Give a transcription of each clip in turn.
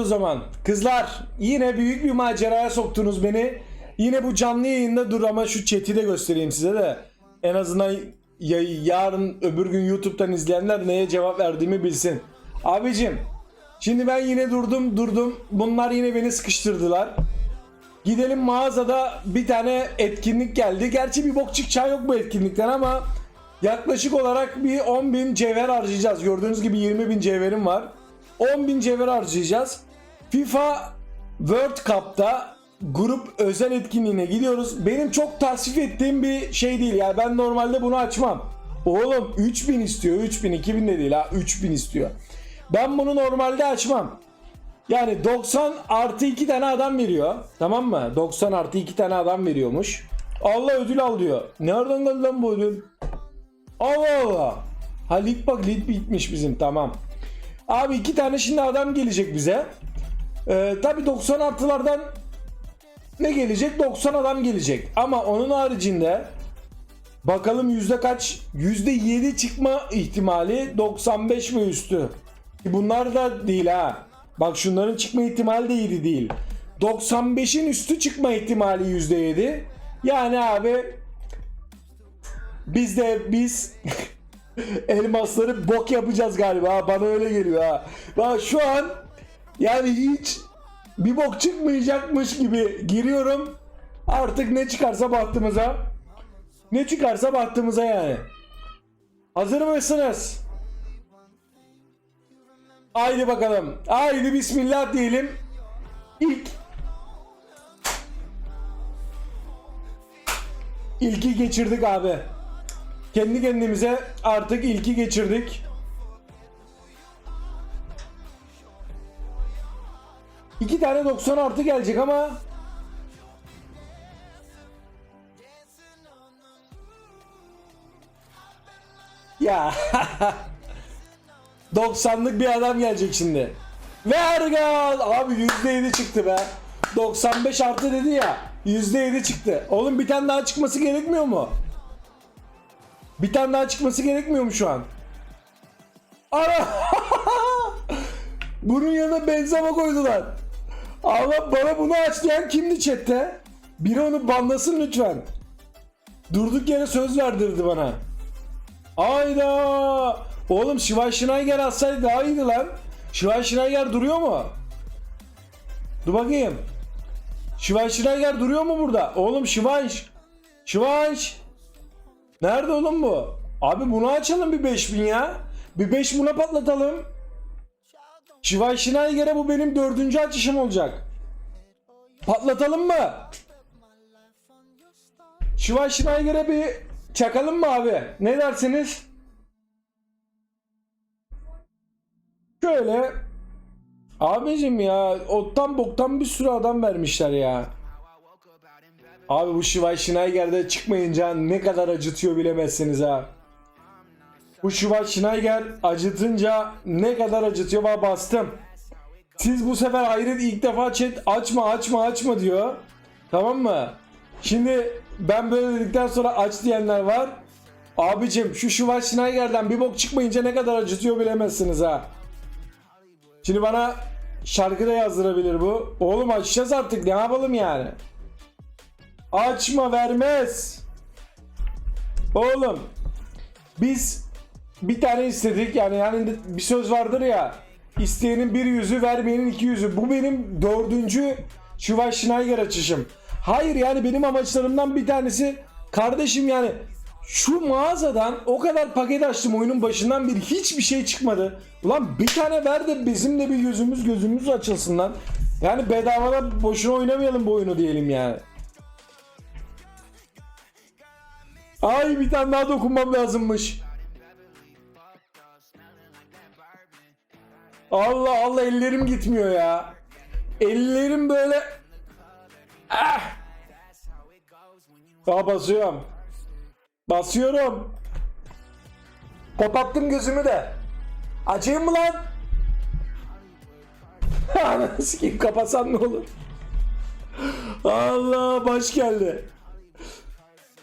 o zaman. Kızlar yine büyük bir maceraya soktunuz beni. Yine bu canlı yayında dur ama şu chat'i de göstereyim size de. En azından ya- yarın öbür gün YouTube'dan izleyenler neye cevap verdiğimi bilsin. Abicim şimdi ben yine durdum durdum. Bunlar yine beni sıkıştırdılar. Gidelim mağazada bir tane etkinlik geldi. Gerçi bir bok çıkacağı yok bu etkinlikten ama yaklaşık olarak bir 10.000 cevher harcayacağız. Gördüğünüz gibi 20.000 cevherim var. 10.000 cevher harcayacağız. FIFA World Cup'ta grup özel etkinliğine gidiyoruz. Benim çok tasvip ettiğim bir şey değil. Yani ben normalde bunu açmam. Oğlum 3000 istiyor. 3000 2000 de değil ha 3000 istiyor. Ben bunu normalde açmam. Yani 90 artı 2 tane adam veriyor. Tamam mı? 90 artı 2 tane adam veriyormuş. Allah ödül al diyor. Nereden geldi lan bu ödül? Allah Allah. Ha lig bak lig bitmiş bizim tamam. Abi iki tane şimdi adam gelecek bize. Ee, Tabi 90 artılardan ne gelecek? 90 adam gelecek. Ama onun haricinde bakalım yüzde kaç? Yüzde 7 çıkma ihtimali 95 ve üstü. Bunlar da değil ha. Bak şunların çıkma ihtimali de 7 değil. 95'in üstü çıkma ihtimali yüzde 7. Yani abi biz de biz elmasları bok yapacağız galiba. Bana öyle geliyor ha. Bak şu an yani hiç bir bok çıkmayacakmış gibi giriyorum. Artık ne çıkarsa bahtımıza. Ne çıkarsa bahtımıza yani. Hazır mısınız? Haydi bakalım. Haydi bismillah diyelim. İlk İlki geçirdik abi. Kendi kendimize artık ilki geçirdik. İki tane 90 artı gelecek ama Ya 90'lık bir adam gelecek şimdi. Vergaz abi %7 çıktı be. 95 artı dedi ya. %7 çıktı. Oğlum bir tane daha çıkması gerekmiyor mu? Bir tane daha çıkması gerekmiyor mu şu an? Ara! Bunun yanına benzema koydular. Allah bana bunu aç diyen kimdi chatte? Biri onu banlasın lütfen. Durduk yere söz verdirdi bana. Ayda. Oğlum Schweinsteiger atsaydı daha iyiydi lan. Schweinsteiger duruyor mu? Dur bakayım. Schweinsteiger duruyor mu burada? Oğlum Schwein. Schwein. Nerede oğlum bu? Abi bunu açalım bir 5000 ya. Bir 5 buna patlatalım. Schweinsteiger'e bu benim dördüncü açışım olacak. Patlatalım mı? Schweinsteiger'e bir çakalım mı abi? Ne dersiniz? Şöyle Abicim ya ottan boktan bir sürü adam vermişler ya. Abi bu Schweinsteiger'de çıkmayınca ne kadar acıtıyor bilemezsiniz ha. Bu Schweinsteiger acıtınca ne kadar acıtıyor bak bastım. Siz bu sefer hayret ilk defa chat açma açma açma diyor. Tamam mı? Şimdi ben böyle dedikten sonra aç diyenler var. Abicim şu Schweinsteiger'den bir bok çıkmayınca ne kadar acıtıyor bilemezsiniz ha. Şimdi bana şarkı da yazdırabilir bu. Oğlum açacağız artık ne yapalım yani. Açma vermez. Oğlum biz bir tane istedik yani yani bir söz vardır ya isteyenin bir yüzü vermeyenin iki yüzü. Bu benim dördüncü Schweinsteiger açışım. Hayır yani benim amaçlarımdan bir tanesi kardeşim yani şu mağazadan o kadar paket açtım oyunun başından beri hiçbir şey çıkmadı. Ulan bir tane ver de bizim de bir gözümüz gözümüz açılsın lan. Yani bedavadan boşuna oynamayalım bu oyunu diyelim yani. Ay bir tane daha dokunmam lazımmış. Allah Allah ellerim gitmiyor ya. Ellerim böyle ah. Daha basıyorum. Basıyorum. Kapattım gözümü de. Açayım mı lan? Sikeyim kapasam ne olur? Allah baş geldi.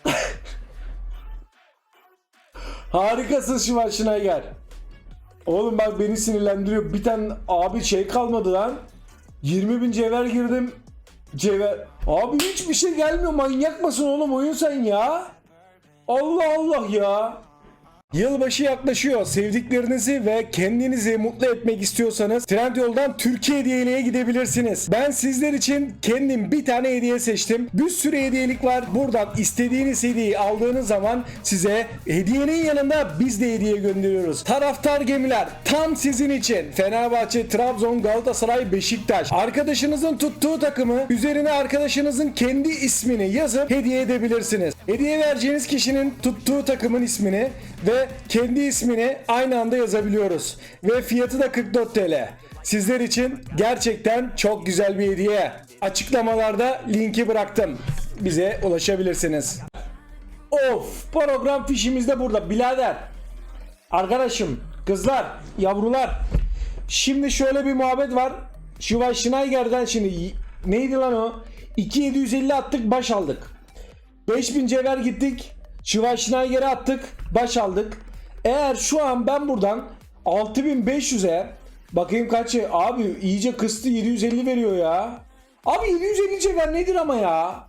Harikasın Schwarzenegger. Oğlum bak beni sinirlendiriyor. Bir tane abi şey kalmadı lan. 20 bin cevher girdim. Cevher. Abi hiçbir şey gelmiyor. Manyak mısın oğlum oyun sen ya? Allah Allah ya. Yılbaşı yaklaşıyor. Sevdiklerinizi ve kendinizi mutlu etmek istiyorsanız Trendyol'dan Türkiye hediyeliğe gidebilirsiniz. Ben sizler için kendim bir tane hediye seçtim. Bir sürü hediyelik var. Buradan istediğiniz hediyeyi aldığınız zaman size hediyenin yanında biz de hediye gönderiyoruz. Taraftar gemiler tam sizin için. Fenerbahçe, Trabzon, Galatasaray, Beşiktaş. Arkadaşınızın tuttuğu takımı üzerine arkadaşınızın kendi ismini yazıp hediye edebilirsiniz. Hediye vereceğiniz kişinin tuttuğu takımın ismini ve kendi ismini aynı anda yazabiliyoruz. Ve fiyatı da 44 TL. Sizler için gerçekten çok güzel bir hediye. Açıklamalarda linki bıraktım. Bize ulaşabilirsiniz. Of program fişimiz de burada birader. Arkadaşım, kızlar, yavrular. Şimdi şöyle bir muhabbet var. Şivay Schneider'den şimdi neydi lan o? 2750 attık baş aldık. 5000 cevher gittik. Şivay Schneider'e attık baş aldık. Eğer şu an ben buradan 6500'e bakayım kaçı abi iyice kıstı 750 veriyor ya. Abi 750 cevher nedir ama ya?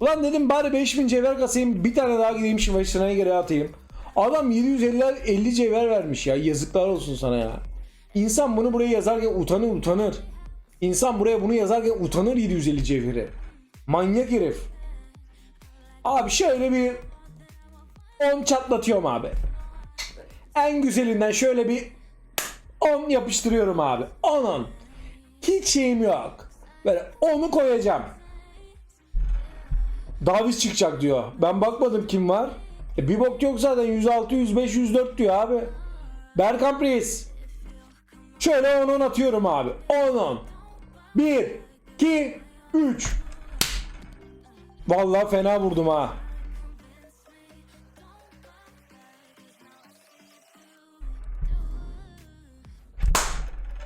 Ulan dedim bari 5000 cevher kasayım bir tane daha gideyim Şivay Schneider'e atayım. Adam 750 50 cevher vermiş ya yazıklar olsun sana ya. İnsan bunu buraya yazarken utanır utanır. İnsan buraya bunu yazarken utanır 750 cevheri. Manyak herif. Abi şöyle bir 10 çatlatıyorum abi. En güzelinden şöyle bir 10 yapıştırıyorum abi. 10 10. Hiç şeyim yok. Böyle 10'u koyacağım. Davis çıkacak diyor. Ben bakmadım kim var. E bir bok yok zaten 106, 105, 104 diyor abi. Berkamp Reis. Şöyle 10 10 atıyorum abi. 10 10. 1 2 3 Vallahi fena vurdum ha.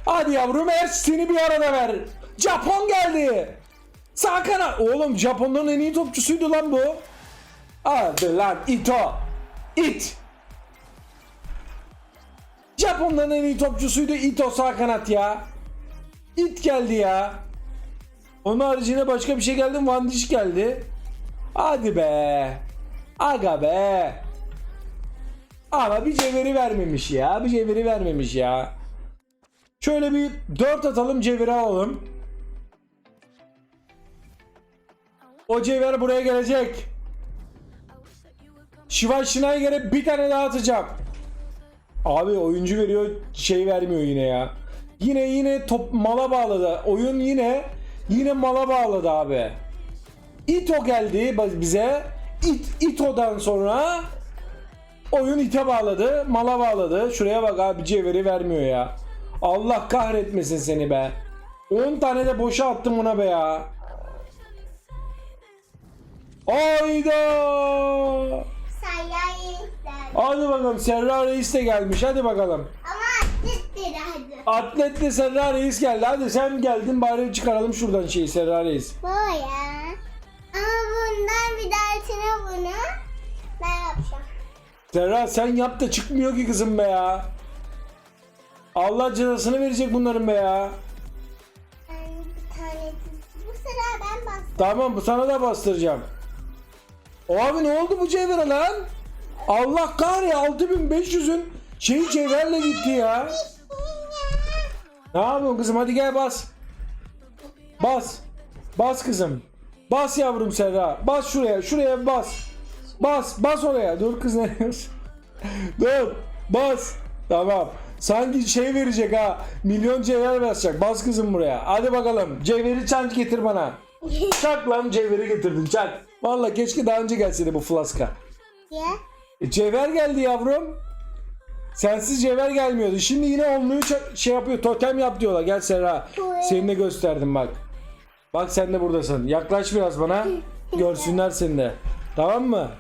Hadi yavrum Ersin'i bir arada ver. Japon geldi. Sağ. Oğlum Japonların en iyi topçusuydu lan bu. Hadi lan Ito. It. Japonların en iyi topçusuydu Ito sağ kanat ya. It geldi ya. Onun haricinde başka bir şey geldi mi? Van Dijk geldi. Hadi be. Aga be. Ama bir cevheri vermemiş ya. Bir cevheri vermemiş ya. Şöyle bir 4 atalım cevheri alalım. O cevher buraya gelecek. Şivay Schneider'e bir tane daha atacağım. Abi oyuncu veriyor şey vermiyor yine ya. Yine yine top mala bağladı. Oyun yine yine mala bağladı abi. Ito geldi bize. It, Ito'dan sonra oyun ite bağladı. Mala bağladı. Şuraya bak abi cevheri vermiyor ya. Allah kahretmesin seni be. 10 tane de boşa attım ona be ya. Ayda. Hadi bakalım Serra Reis de gelmiş. Hadi bakalım. Atletle Serra Reis geldi. Hadi sen geldin bari çıkaralım şuradan şeyi Serra Reis. Bu ya. Ama bundan bir dahakine bunu ben yapacağım. Serra sen yap da çıkmıyor ki kızım be ya. Allah cezasını verecek bunların be ya. Ben bir tane bu sıra ben bastım. Tamam bu sana da bastıracağım. O abi ne oldu bu cevhere lan? Allah kahre 6500'ün şeyi cevherle gitti ya. Ne yapıyorsun kızım hadi gel bas. Bas. Bas kızım. Bas yavrum Serra. Bas şuraya. Şuraya bas. Bas. Bas oraya. Dur kız ne yapıyorsun? Dur. Bas. Tamam. Sanki şey verecek ha. Milyon cevher basacak. Bas kızım buraya. Hadi bakalım. Cevheri çanç getir bana. Çak lan cevheri getirdin çak. Vallahi keşke daha önce gelseydi bu flaska. Ya. E, cevher geldi yavrum. Sensiz cevher gelmiyordu. Şimdi yine onluyu şey yapıyor. Totem yap diyorlar. Gel Serra. Seni de gösterdim bak. Bak sen de buradasın. Yaklaş biraz bana. Görsünler seni de. Tamam mı?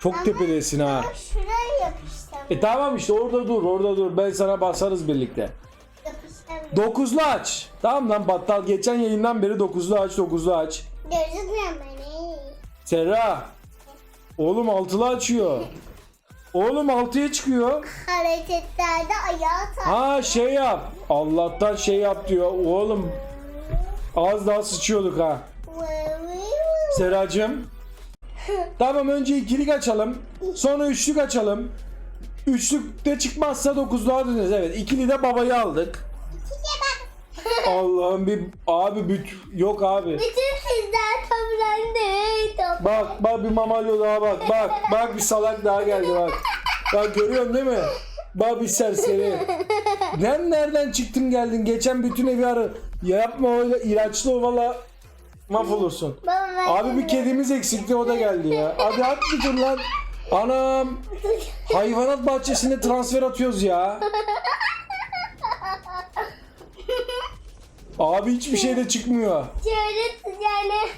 Çok tepedesin ha. Ama şuraya yapıştım. E tamam işte orada dur orada dur. Ben sana basarız birlikte. Dokuzlu aç. Tamam lan battal. Geçen yayından beri dokuzlu aç dokuzlu aç. Gözükmüyor beni. Serra. Oğlum altılı açıyor. Oğlum altıya çıkıyor. Hareketlerde ayağı tak. Ha şey yap. Allah'tan şey yap diyor. Oğlum Az daha sıçıyorduk ha. Seracığım. Tamam önce ikilik açalım. Sonra üçlük açalım. Üçlükte çıkmazsa dokuzluğa döneriz. Evet ikili de babayı aldık. Allah'ım bir abi büt yok abi. Bütün sizler toplandı. Bak bak bir mamalyo daha bak. Bak bak bir salak daha geldi bak. Bak görüyorsun değil mi? Bak bir serseri. Nereden nereden çıktın geldin? Geçen bütün evi arı. Ya yapma öyle ilaçlı o valla mahvolursun. Abi bir kedimiz eksikti o da geldi ya. Hadi at bir tur lan. Anam. Hayvanat bahçesinde transfer atıyoruz ya. Abi hiçbir şey de çıkmıyor. şöyle yani.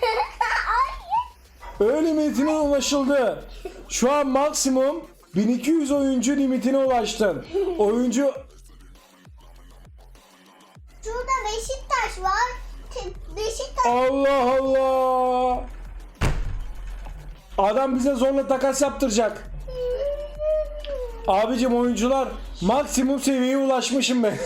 Ay. Öyle limitine ulaşıldı. Şu an maksimum 1200 oyuncu limitine ulaştın. Oyuncu Şurada Beşiktaş var. Beşiktaş. Allah Allah. Adam bize zorla takas yaptıracak. Abicim oyuncular maksimum seviyeye ulaşmışım ben.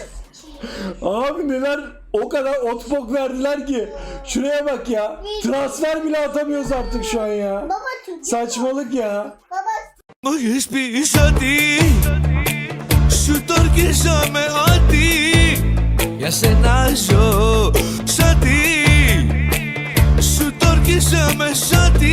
Abi neler o kadar otbok verdiler ki. Şuraya bak ya. Transfer bile atamıyoruz artık şu an ya. Baba Türk. Saçmalık ya. Baba Μου έχεις πει ότι Σου το ορκίζομαι ότι Για σένα ζω Σ' ότι Σου το ορκίζομαι σ' ότι